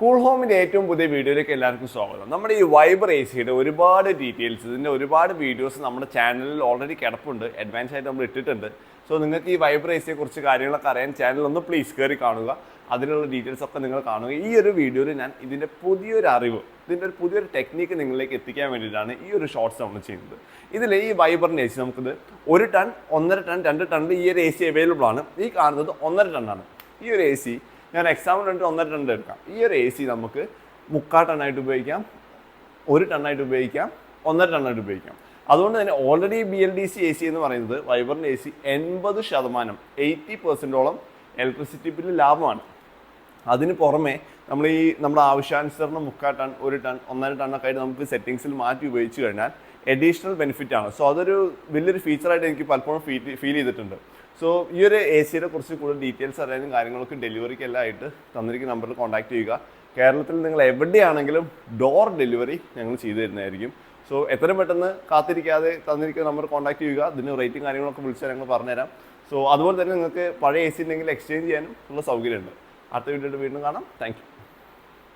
Cool ഹോമിന്റെ ഏറ്റവും പുതിയ വീഡിയോയിലേക്ക് എല്ലാവർക്കും സ്വാഗതം. നമ്മുടെ ഈ വൈബർ എ സിയുടെ ഒരുപാട് ഡീറ്റെയിൽസ് ഇതിന്റെ ഒരുപാട് വീഡിയോസ് നമ്മുടെ ചാനലിൽ ഓൾറെഡി കിടപ്പുണ്ട്. അഡ്വാൻസ് ആയിട്ട് നമ്മൾ ഇട്ടിട്ടുണ്ട്. സോ നിങ്ങൾക്ക് ഈ വൈബർ എ സിയെക്കുറിച്ച് കാര്യങ്ങളൊക്കെ അറിയാൻ ചാനൽ ഒന്ന് പ്ലീസ് കയറി കാണുക. അതിനുള്ള ഡീറ്റെയിൽസ് ഒക്കെ നിങ്ങൾ കാണുക. ഈ ഒരു വീഡിയോയിൽ ഞാൻ ഇതിന്റെ പുതിയൊരു അറിവ് ഇതിന്റെ ഒരു പുതിയൊരു ടെക്നീക്ക് നിങ്ങളിലേക്ക് എത്തിക്കാൻ വേണ്ടിയിട്ടാണ് ഈ ഒരു ഷോർട്സ് നമ്മൾ ചെയ്യുന്നത്. ഇതിൽ ഈ വൈബറിന്റെ എ സി നമുക്കിത് ഒരു ടൺ ഒന്നര ടൺ രണ്ട് ടണ്ണിൽ ഈ ഒരു എ സി അവൈലബിൾ ആണ്. ഈ കാണുന്നത് ഒന്നര ടണ്ണാണ് ഈ ഒരു എ സി ഞാൻ എക്സാമ്പിൾ രണ്ട് ഒന്നര ടൺ എടുക്കാം. ഈ ഒരു എ സി നമുക്ക് മുക്കാൽ ടണ്ണായിട്ട് ഉപയോഗിക്കാം ഒരു ടണ്ണായിട്ട് ഉപയോഗിക്കാം ഒന്നര ടണ്ണായിട്ട് ഉപയോഗിക്കാം. അതുകൊണ്ട് തന്നെ already B L D C A C എന്ന് പറയുന്നത് വൈബറിന്റെ എ സി എൺപത് ശതമാനം എയ്റ്റി പെർസെന്റോളം ഇലക്ട്രിസിറ്റി ബില്ല് ലാഭമാണ്. അതിന് പുറമെ നമ്മൾ ഈ നമ്മുടെ ആവശ്യാനുസരണം മുക്കാൽ ടൺ ഒരു ടൺ ഒന്നര ടണ്ണൊക്കെ ആയിട്ട് നമുക്ക് സെറ്റിങ്സിൽ മാറ്റി ഉപയോഗിച്ച് കഴിഞ്ഞാൽ എഡീഷണൽ ബെനിഫിറ്റ് ആണ്. സോ അതൊരു വലിയൊരു ഫീച്ചറായിട്ട് എനിക്ക് പലപ്പോഴും ഫീൽ ചെയ്തിട്ടുണ്ട്. സോ ഈ ഒരു എ സിയെ കുറിച്ച് കൂടുതൽ ഡീറ്റെയിൽസ് അറിയാനും കാര്യങ്ങളൊക്കെ ഡെലിവറിക്ക് എല്ലാം ആയിട്ട് തന്നിരിക്കുന്ന നമ്പറിൽ കോൺടാക്ട് ചെയ്യുക. കേരളത്തിൽ നിങ്ങൾ എവിടെയാണെങ്കിലും ഡോർ ഡെലിവറി ഞങ്ങൾ ചെയ്തു തരുന്നതായിരിക്കും. സോ എത്രയും പെട്ടെന്ന് കാത്തിരിക്കാതെ തന്നിരിക്കുന്ന നമ്പർ കോൺടാക്ട് ചെയ്യുക. ഇതിന് റേറ്റും കാര്യങ്ങളൊക്കെ വിളിച്ചാൽ ഞങ്ങൾ പറഞ്ഞുതരാം. സോ അതുപോലെ തന്നെ നിങ്ങൾക്ക് പഴയ എ സി ഉണ്ടെങ്കിൽ എക്സ്ചേഞ്ച് ചെയ്യാനും ഉള്ള സൗകര്യമുണ്ട്. അടുത്ത വീഡിയോയിട്ട് വീണ്ടും കാണാം. Thank you